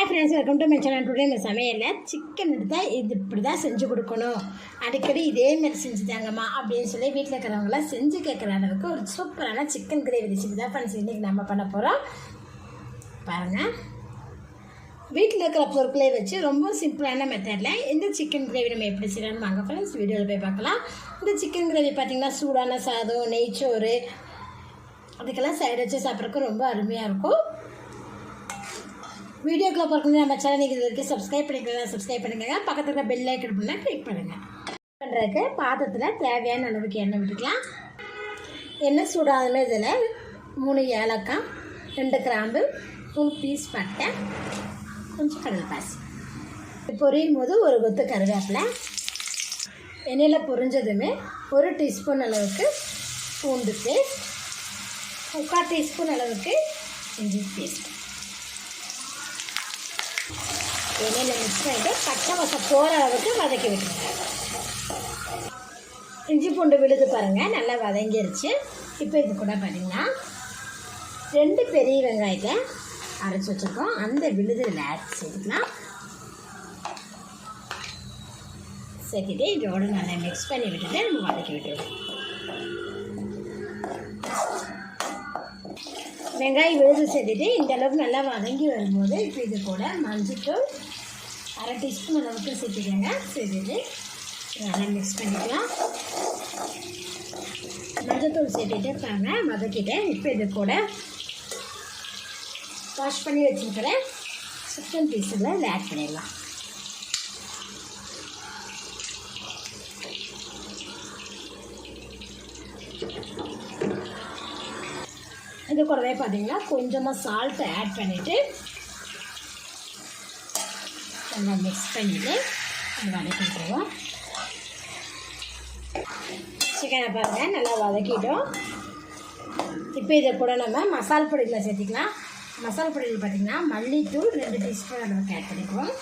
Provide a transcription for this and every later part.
Hi friends welcome to my channel today இந்த சமையலில் chicken எடுத்தால் இது இப்படி தான் செஞ்சு கொடுக்கணும். அடிக்கடி இதே மாதிரி செஞ்சு தாங்கம்மா அப்படின்னு சொல்லி வீட்டில் இருக்கிறவங்களாம் செஞ்சு கேட்குற அளவுக்கு ஒரு சூப்பரான சிக்கன் கிரேவி ரெசிபி தான் ஃப்ரெண்ட்ஸ் இன்றைக்கி நம்ம பண்ண போகிறோம் பாருங்கள் வீட்டில் இருக்கிற பொருட்களை வச்சு ரொம்ப சிம்பிளான மெத்தடில் இந்த சிக்கன் கிரேவி நம்ம எப்படி செய்யலாம்னு வாங்க ஃப்ரெண்ட்ஸ் வீடியோவில் போய் பார்க்கலாம். இந்த சிக்கன் கிரேவி பார்த்திங்கன்னா சூடான சாதம் நெய்ச்சோறு அதுக்கெல்லாம் சைடு வச்சு சாப்பிட்றதுக்கு ரொம்ப அருமையாக இருக்கும். வீடியோக்குள்ளே பார்க்கணும் நம்ம சேனல் இது வரைக்கும் சப்ஸ்கிரைப் பண்ணிக்கலாம் சப்ஸ்கிரைப் பண்ணுங்க. பக்கத்தில் இருக்க பெல் ஐக்கன் பண்ணால் கிளிக் பண்ணுங்கள் பண்ணுறதுக்கு பாத்திரத்தில் தேவையான அளவுக்கு எண்ணெய் விட்டுக்கலாம். எண்ணெய் சூடாதமே இதில் மூணு ஏலக்காய் ரெண்டு கிராம்பு மூணு பீஸ் பட்டை கொஞ்சம் கடல் பாசி பொரியும் போது ஒரு கொத்து கருவேப்பிலை. எண்ணெயில் பொரிஞ்சதுமே ஒரு டீஸ்பூன் அளவுக்கு பூண்டு பேஸ்ட் முக்கால் டீஸ்பூன் அளவுக்கு இஞ்சி பேஸ்ட் எண்ணெயில் மிக்ஸ் பண்ணிவிட்டு பச்சை வசம் போகிற அளவுக்கு வதக்கி விட்டுருங்க. இஞ்சி பூண்டு விழுது பாருங்கள் நல்லா வதங்கிருச்சு. இப்போ இது கூட பார்த்தீங்கன்னா ரெண்டு பெரிய வெங்காயத்தை அரைச்சி வச்சுருக்கோம். அந்த விழுதில் ஆட் செய்துக்கலாம். சேர்த்துட்டு இதோட நல்லா மிக்ஸ் பண்ணி விட்டுட்டு நம்ம வதக்கி விட்டுருவோம் வெங்காயம் விழுது சேர்த்துட்டு இந்த அளவுக்கு நல்லா வதங்கி வரும்போது இப்போ இது கூட மஞ்சத்தூள் அரை டீஸ்பூன் அளவுக்கு சேர்த்துக்கோங்க சேர்த்துட்டு நல்லா மிக்ஸ் பண்ணிக்கலாம். மஞ்சத்தூள் சேர்த்துட்டு இருப்பாங்க மதக்கிட்டேன் இப்போ இது கூட வாஷ் பண்ணி வச்சுருக்கிறேன் சிக்கன் பீஸில் இதில் ஆட் பண்ணிடலாம். இது கூடவே பார்த்தீங்கன்னா கொஞ்சமாக சால்ட்டை ஆட் பண்ணிவிட்டு நல்லா மிக்ஸ் பண்ணிவிட்டு அது வதக்கிட்டுருவோம் சிக்கனை பாருங்கள் நல்லா வதக்கிட்டோம். இப்போ இதை கூட நம்ம மசால் பொடியில் சேர்த்திக்கலாம். மசால் பொடியில் பார்த்திங்கன்னா மல்லித்தூள் ரெண்டு டீஸ்பூன் அளவுக்கு ஆட் பண்ணிக்குவோம்.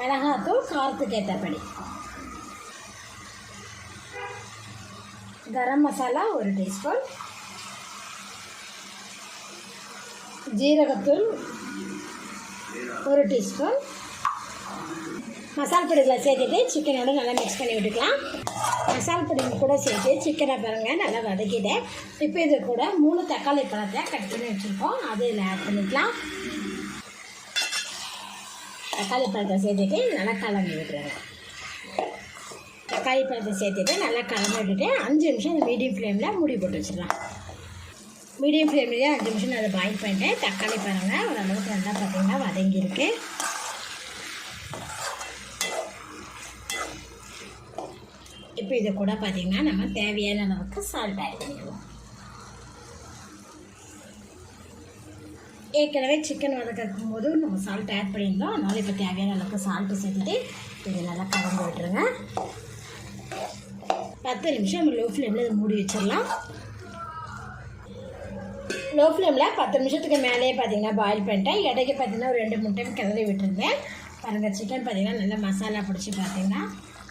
மிளகாத்தூள் காரத்துக்கு ஏற்றபடி கரம் மசாலா ஒரு டீஸ்பூன். ஜீரகத்தூள் ஒரு டீஸ்பூன். மசால் பொடிகளை சேர்த்துட்டு சிக்கனோட நல்லா மிக்ஸ் பண்ணி விட்டுக்கலாம். மசால் பொடி கூட சேர்த்து சிக்கனை பாருங்கள் நல்லா வதக்கிட்டேன் இப்போ இது கூட மூணு தக்காளி பழத்தை கட் பண்ணி வச்சுருக்கோம். அது இதில் ஆட் பண்ணிக்கலாம். தக்காளி பழத்தை சேர்த்துட்டு நல்லா கலந்து விட்டுருங்க. தக்காளி பழத்தை சேர்த்துட்டு நல்லா கலந்து விட்டுட்டு அஞ்சு நிமிஷம் மீடியம் ஃப்ளேமில் மூடி போட்டு வச்சிடலாம். மீடியம் ஃப்ளேம்லேயே அஞ்சு நிமிஷம் அதை பாயில் பண்ணிட்டேன். தக்காளி பாருங்கள் ஓரளவுக்கு நல்லா பார்த்தீங்கன்னா வதங்கியிருக்கு. இப்போ இது கூட பார்த்திங்கன்னா நம்ம தேவையான அளவுக்கு சால்ட் ஆட் பண்ணிடுவோம் ஏற்கனவே சிக்கன் வதக்கும் போது நம்ம சால்ட் ஆட் பண்ணியிருந்தோம். அதனால் இப்போ தேவையான அளவுக்கு சால்ட்டு சேர்த்துட்டு இதை நல்லா கலந்து விட்டுருங்க. பத்து நிமிஷம் நம்ம லோ ஃப்ளேமில் இதை மூடி வச்சிடலாம். லோ ஃப்ளேமில் பத்து நிமிஷத்துக்கு மேலேயே பார்த்தீங்கன்னா பாயில் பண்ணிட்டேன். இடைக்கு பார்த்தீங்கன்னா ஒரு ரெண்டு மூணு டைம் கிளறி விட்டுருந்தேன். பாருங்கள் சிக்கன் பார்த்தீங்கன்னா நல்லா மசாலா பிடிச்சி பார்த்தீங்கன்னா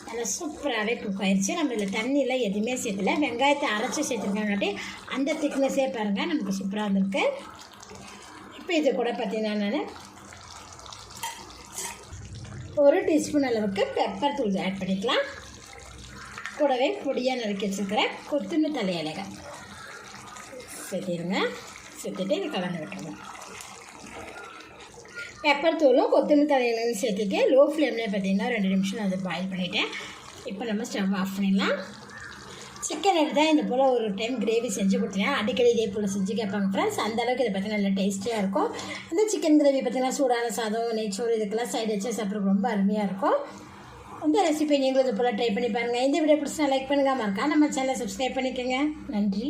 நல்லா சூப்பராகவே குக் ஆயிடுச்சு நம்ம இதில் தண்ணியில் எதுவுமே சேர்த்துல வெங்காயத்தை அரைச்சி சேர்த்துருக்காங்காட்டி அந்த திக்னஸே பாருங்கள் நமக்கு சூப்பராக இருந்திருக்கு இப்போ இது கூட பார்த்தீங்கன்னா நான் ஒரு டீஸ்பூன் அளவுக்கு பெப்பர் தூள் ஆட் பண்ணிக்கலாம். கூடவே பொடியாக நறுக்கி வச்சுருக்கிறேன் கொத்தமல்லி தலை இலைகள் சேர்த்திடுங்க சேர்த்துட்டு இது கலந்து விட்டுருங்க. பெப்பர் தூளும் கொத்தமல்லி தலையிலையும் சேர்த்துட்டு லோ ஃப்ளேம்லேயே பார்த்தீங்கன்னா ரெண்டு நிமிஷம் அதை பாயில் பண்ணிவிட்டேன் இப்போ நம்ம ஸ்டவ் ஆஃப் பண்ணிடலாம். சிக்கன் எடுத்தால் இந்த போல் ஒரு டைம் கிரேவி செஞ்சு கொடுத்தீங்கன்னா அடிக்கடி இதே போல் செஞ்சு கேட்பாங்க ஃப்ரெண்ட்ஸ் அந்த அளவுக்கு இதை பார்த்தீங்கன்னா நல்லா டேஸ்ட்டியாக இருக்கும். இந்த சிக்கன் கிரேவி பார்த்தீங்கன்னா சூடான சாதம் நெய்ச்சோறு இதுக்கெல்லாம் சைடு வச்சு சாப்பிட்றதுக்கு ரொம்ப அருமையாக இருக்கும். இந்த ரெசிபி நீங்களும் இது போல் ட்ரை பண்ணி பாருங்கள் இந்த வீடியோ பிடிச்சா லைக் பண்ணுங்கள் மறக்காம நம்ம சேனலை சப்ஸ்கிரைப் பண்ணிக்கோங்க. நன்றி.